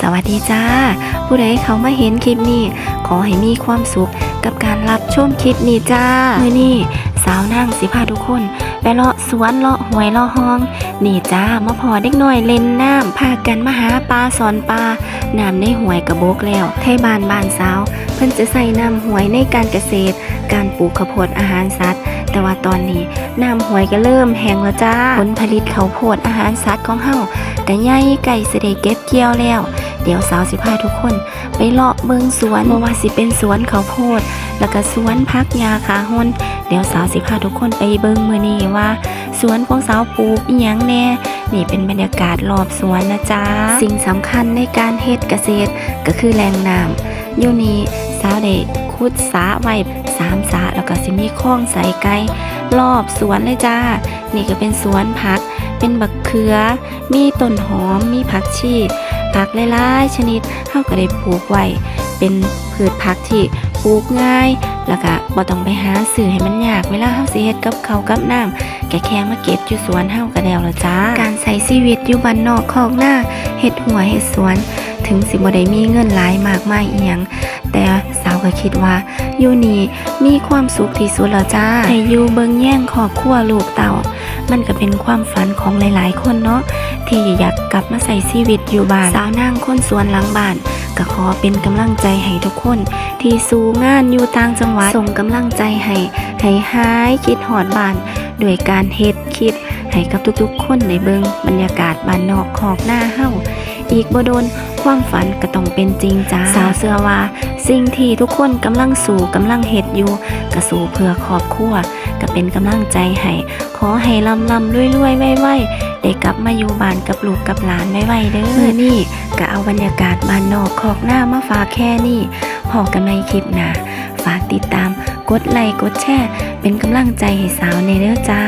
สวัสดีจ้า ผู้ใดเขามาเห็นคลิปนี้ ขอให้มีความสุขกับการรับชมคลิปนี้จ้าเมือนี้สาวนั่งสิพาทุกคน ไปเลาะสวนเลาะหวยเลาะห้อง นี่จ้ามาพอเด็กน้อยเล่นน้ำพากันมาหาปลาสอนปลาน้ำในหวยกระบกแล้วไทยบานบานสาว เพิ่นจะใส่น้ำหวยในการเกษตร การปลูกข้าวโพดอาหารสัตว์แต่ว่าตอนนี้น้ำหวยก็เริ่มแห้งแล้วจ้าผลผลิตข้าวโพดอาหารสัตว์ของเฮาก็ใหญ่ไก่เสด็จเก็บเกี่ยวแล้ว เดี๋ยวสาวสิพาทุกคน ไปเลาะเบิงสวนบ่ว่าสิเป็นสวนข้าวโพด แล้วก็สวนพักยาขาหนเดี๋ยวสาวสิพาทุกคนไปเบิงมือนี้ว่า สวนของสาวปลูกอีหยังแน่นี่เป็นบรรยากาศรอบสวนนะจ๊ะ สิ่งสำคัญในการเฮ็ดเกษตรก็คือแหล่งน้ำอยู่นี้สาวได้ขุดสระไว้สามสระแล้วก็สิมีคลองใส่ไก่รอบสวนเลยจ้า นี่ก็เป็นสวนผัก เป็นบักเขือ มีต้นหอม มีผักชี ผักหลายๆชนิดเฮาก็ได้ปลูกไว้ เป็นพืชผักที่ปลูกง่าย แล้วก็บ่ต้องไปหาซื้อให้มันยากเวลาเฮาสิเฮ็ดกับเขากับน้ำแกแค่มาเก็บอยู่สวนเฮาก็แล้วละจ้า การใช้ชีวิตอยู่บ้านนอกคอกหน้าเฮ็ดหัวเฮ็ดสวนถึงสิบ่ได้มีเงินหลายมากมายอีหยังแต่สาวก็คิดว่าอยู่นี่มีความสุขที่สุดแล้วจ้าให้อยู่เบิ่งแย่งครอบครัวลูกเต่า มันก็เป็นความฝันของหลาย ๆ คนเนาะ ที่อยากกลับมาใส่ชีวิตอยู่บ้านสาวนางคนสวนหลังบ้านก็ขอเป็นกำลังใจให้ทุกคน ที่สู้งานอยู่ต่างจังหวัดส่งกำลังใจให้ให้หายคิดหอดบ้านด้วยการเฮ็ดคลิปให้กับทุกๆ คนในเบิงบรรยากาศบ้านนอกขอกหน้าเฮาอีกบ่โดนความฝันก็ต้องเป็นจริงจ้าสาวเสื้อว่า สิ่งที่ทุกคนกำลังสู่กำลังเฮ็ดอยู่ก็สู่เพื่อครอบครัวก็เป็นกำลังใจให้ขอให้ลำลำรวยรวยไว้ไว้ ได้กลับมาอยู่บ้านกับลูกกับหลานไว้ไว้เด้อมือนี่ก็เอาบรรยากาศบ้านนอกขอกหน้ามาฝากแค่นี้พอกันในคลิปหน้าฝากติดตามกดไลค์กดแชร์เป็นกำลังใจให้สาวในเด้อจ้า